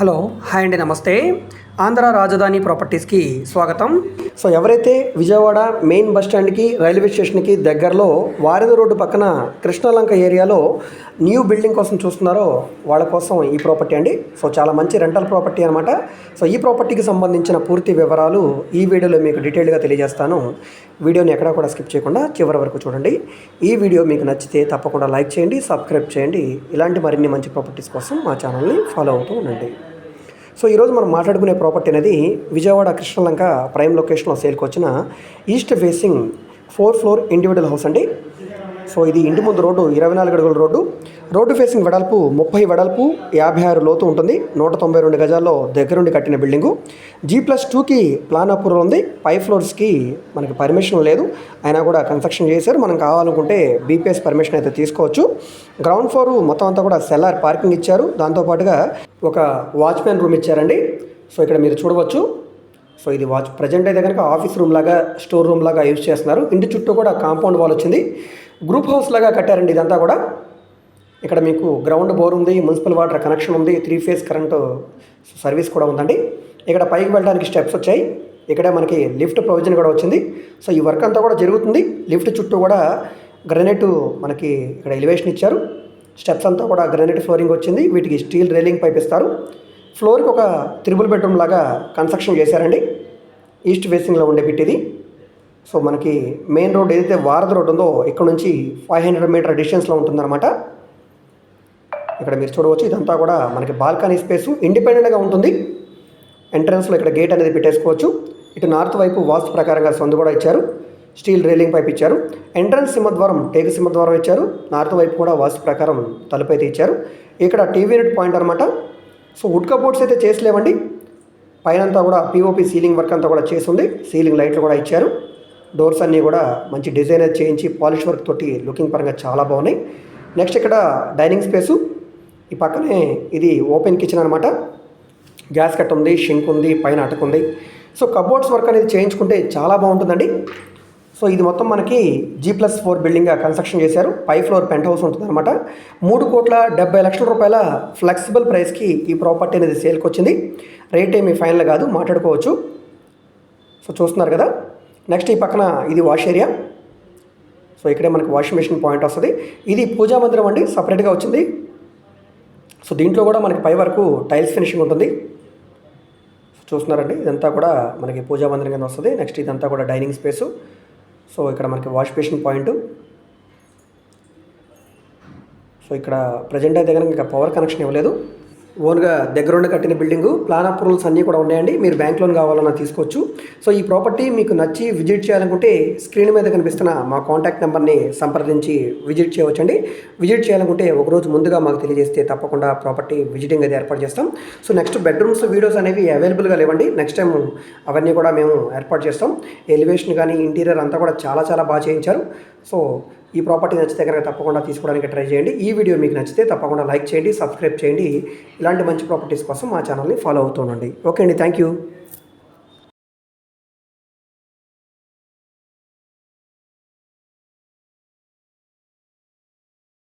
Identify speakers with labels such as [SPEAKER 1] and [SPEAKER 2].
[SPEAKER 1] Hello hi అండి నమస్తే. ఆంధ్ర రాజధాని ప్రాపర్టీస్కి స్వాగతం. సో ఎవరైతే విజయవాడ మెయిన్ బస్ స్టాండ్కి రైల్వే స్టేషన్కి దగ్గరలో వారధి రోడ్డు పక్కన కృష్ణలంక ఏరియాలో న్యూ బిల్డింగ్ కోసం చూస్తున్నారో వాళ్ళ కోసం ఈ ప్రాపర్టీ అండి. సో చాలా మంచి రెంటల్ ప్రాపర్టీ అనమాట సో ఈ ప్రాపర్టీకి సంబంధించిన పూర్తి వివరాలు ఈ వీడియోలో మీకు డీటెయిల్గా తెలియజేస్తాను. వీడియోని ఎక్కడా కూడా స్కిప్ చేయకుండా చివరి వరకు చూడండి. ఈ వీడియో మీకు నచ్చితే తప్పకుండా లైక్ చేయండి సబ్స్క్రైబ్ చేయండి. ఇలాంటి మరిన్ని మంచి ప్రాపర్టీస్ కోసం మా ఛానల్ని ఫాలో అవుతూ ఉండండి. సో ఈరోజు మనం మాట్లాడుకునే ప్రాపర్టీ అనేది విజయవాడ కృష్ణలంక ప్రైమ్ లొకేషన్లో సేల్కి వచ్చిన east facing four floor individual house అండి. సో ఇది ఇంటి ముందు రోడ్డు ఇరవై నాలుగు అడుగుల రోడ్డు. రోడ్డు ఫేసింగ్ వెడల్పు ముప్పై వెడల్పు యాభై ఆరు లోతు ఉంటుంది. నూట తొంభై రెండు గజాల్లో దగ్గరుండి కట్టిన బిల్డింగు జీ ప్లస్ టూకి ప్లాన్ అప్రూవల్ ఉంది. పై ఫ్లోర్స్కి మనకి పర్మిషన్ లేదు. అయినా కూడా కన్స్ట్రక్షన్ చేశారు. మనం కావాలనుకుంటే బీపీఎస్ పర్మిషన్ అయితే తీసుకోవచ్చు. గ్రౌండ్ ఫ్లోర్ మొత్తం అంతా కూడా సెల్లార్ పార్కింగ్ ఇచ్చారు. దాంతోపాటుగా ఒక వాచ్మెన్ రూమ్ ఇచ్చారండి. సో ఇక్కడ మీరు చూడవచ్చు. సో ఇది వాచ్ ప్రజెంట్ అయితే కనుక ఆఫీస్ రూమ్ లాగా స్టోర్ రూమ్ లాగా యూజ్ చేస్తున్నారు. ఇంటి చుట్టూ కూడా కాంపౌండ్ వాల్ వచ్చింది. గ్రూప్ హౌస్ లాగా కట్టారండి ఇదంతా కూడా. ఇక్కడ మీకు గ్రౌండ్ బోర్ ఉంది మున్సిపల్ వాటర్ కనెక్షన్ ఉంది త్రీ ఫేజ్ కరెంటు సర్వీస్ కూడా ఉందండి. ఇక్కడ పైకి వెళ్ళడానికి స్టెప్స్ వచ్చాయి. ఇక్కడే మనకి లిఫ్ట్ ప్రొవిజన్ కూడా వచ్చింది. సో ఈ వర్క్ అంతా కూడా జరుగుతుంది. లిఫ్ట్ చుట్టూ కూడా గ్రనైట్ మనకి ఇక్కడ ఎలివేషన్ ఇచ్చారు. స్టెప్స్ అంతా కూడా గ్రనైట్ ఫ్లోరింగ్ వచ్చింది. వీటికి స్టీల్ రైలింగ్ పైప్ ఇస్తారు. ఫ్లోర్కి ఒక త్రిబుల్ బెడ్రూమ్ లాగా కన్స్ట్రక్షన్ చేశారండి. ఈస్ట్ ఫేసింగ్లో ఉండే బిట్ ఇది సో మనకి మెయిన్ రోడ్ ఏదైతే వారధి రోడ్ ఉందో ఇక్కడ నుంచి ఫైవ్ హండ్రెడ్ మీటర్ డిస్టెన్స్లో ఉంటుందన్నమాట. ఇక్కడ మీరు చూడవచ్చు ఇదంతా కూడా మనకి బాల్కనీ స్పేస్ ఇండిపెండెంట్గా ఉంటుంది. ఎంట్రన్స్లో ఇక్కడ గేట్ అనేది పెట్టేసుకోవచ్చు. ఇటు నార్త్ వైపు వాస్తు ప్రకారంగా సందు కూడా ఇచ్చారు. స్టీల్ రైలింగ్ పైప్ ఇచ్చారు. ఎంట్రన్స్ సింహద్వారం టేకు సింహద్వారం ఇచ్చారు. నార్త్ వైపు కూడా వాస్తు ప్రకారం తలుపు అయితే ఇచ్చారు. ఇక్కడ టీవీ యూనిట్ పాయింట్ అనమాట సో వుడ్ కబోర్డ్స్ అయితే చేసలేవండి. పైనంతా కూడా పీఓపీ సీలింగ్ వర్క్ అంతా కూడా చేసింది సీలింగ్ లైట్లు కూడా ఇచ్చారు. డోర్స్ అన్నీ కూడా మంచి డిజైన్ చేయించి పాలిష్ వర్క్ తోటి లుకింగ్ పరంగా చాలా బాగున్నాయి. నెక్స్ట్ ఇక్కడ డైనింగ్ స్పేసు. ఈ పక్కనే ఇది ఓపెన్ కిచెన్ అనమాట గ్యాస్ కట్ ఉంది షింక్ ఉంది పైన అటక ఉంది. సో కబోర్డ్స్ వర్క్ అనేది చేయించుకుంటే చాలా బాగుంటుందండి. సో ఇది మొత్తం మనకి జీ ప్లస్ ఫోర్ బిల్డింగ్గా కన్స్ట్రక్షన్ చేశారు. పై ఫ్లోర్ పెంట్ హౌస్ ఉంటుందన్నమాట మూడు కోట్ల డెబ్బై లక్షల రూపాయల ఫ్లెక్సిబుల్ ప్రైస్కి ఈ ప్రాపర్టీ అనేది సేల్కి వచ్చింది. రేట్ ఏమి ఫైనల్ కాదు మాట్లాడుకోవచ్చు. సో చూస్తున్నారు కదా. నెక్స్ట్ ఈ పక్కన ఇది వాష్ ఏరియా సో ఇక్కడే మనకి వాషింగ్ మెషిన్ పాయింట్ వస్తుంది. ఇది పూజా మందిరం అండి సపరేట్గా వచ్చింది. సో దీంట్లో కూడా మనకి పై వరకు టైల్స్ ఫినిషింగ్ ఉంటుంది. చూస్తున్నారండి ఇదంతా కూడా మనకి పూజా మందిరం కింద వస్తుంది. నెక్స్ట్ ఇదంతా కూడా డైనింగ్ స్పేసు సో ఇక్కడ మనకి వాష్ బేసిన్ పాయింట్ సో ఇక్కడ ప్రజెంట్ అయితే కనుక ఇంకా పవర్ కనెక్షన్ ఇవ్వలేదు. ఓన్గా దగ్గరుండి కట్టిన బిల్డింగు ప్లాన్ అప్రూవల్స్ అన్నీ కూడా ఉన్నాయండి. మీరు బ్యాంక్ లోన్ కావాలన్నా తీసుకోవచ్చు. సో ఈ ప్రాపర్టీ మీకు నచ్చి విజిట్ చేయాలనుకుంటే స్క్రీన్ మీద కనిపిస్తున్న మా కాంటాక్ట్ నెంబర్ని సంప్రదించి విజిట్ చేయవచ్చండి. విజిట్ చేయాలనుకుంటే ఒకరోజు ముందుగా మాకు తెలియజేస్తే తప్పకుండా ప్రాపర్టీ విజిటింగ్ అది ఏర్పాటు చేస్తాం. సో నెక్స్ట్ బెడ్రూమ్స్ వీడియోస్ అనేవి అవైలబుల్గా లేవండి. నెక్స్ట్ టైం అవన్నీ కూడా మేము ఏర్పాటు చేస్తాం. ఎలివేషన్ కానీ ఇంటీరియర్ అంతా కూడా చాలా చాలా బాగా చేయించారు. సో ఈ ప్రాపర్టీ నచ్చితే కనుక తప్పకుండా తీసుకోవడానికి ట్రై చేయండి. ఈ వీడియో మీకు నచ్చితే తప్పకుండా లైక్ చేయండి సబ్స్క్రైబ్ చేయండి. ఇలాంటి మంచి ప్రాపర్టీస్ కోసం మా ఛానల్ని ఫాలో అవుతుండండి ఓకే అండి. Thank you.